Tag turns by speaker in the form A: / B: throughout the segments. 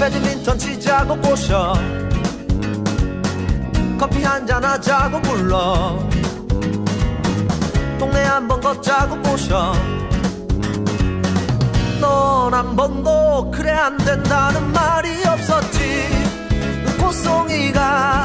A: 배드민턴 치자고 꼬셔. 커피 한잔 하자고 불러. 동네 한번 걷자고 꼬셔. 넌 한 번도 그래 안 된다는 말이 없었지. 꽃송이가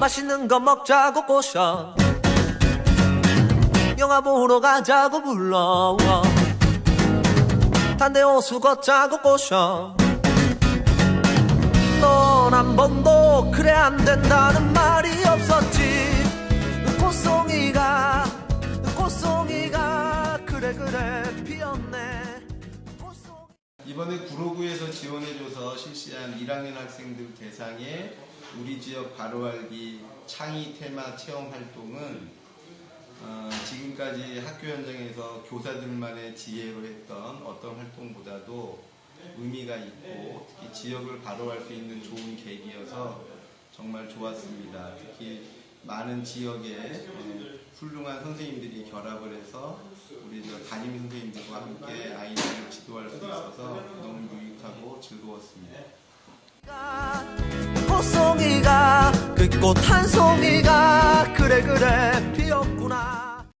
A: 맛있는 거 먹자고 꼬셔. 영화 보러 가자고 불러 단대 호수 걷자고 꼬셔. 넌 한 번도 그래 안 된다는 말이 없었지. 꽃송이가 이
B: 이번에 구로구에서 지원해줘서 실시한 1학년 학생들 대상의 우리 지역 바로알기 창의 테마 체험 활동은 어, 지금까지 학교 현장에서 교사들만의 지혜로 했던 어떤 활동보다도 의미가 있고 특히 지역을 바로할 수 있는 좋은 계기여서 정말 좋았습니다. 특히 많은 지역의 어, 훌륭한 선생님들이 결합을 해서 우리 저 담임 선생님들과 함께 아이들을 지도할 수 있어서 너무 유익하고 즐거웠습니다.
A: 꽃송이가 그꽃한 송이가 그래 그래 피었고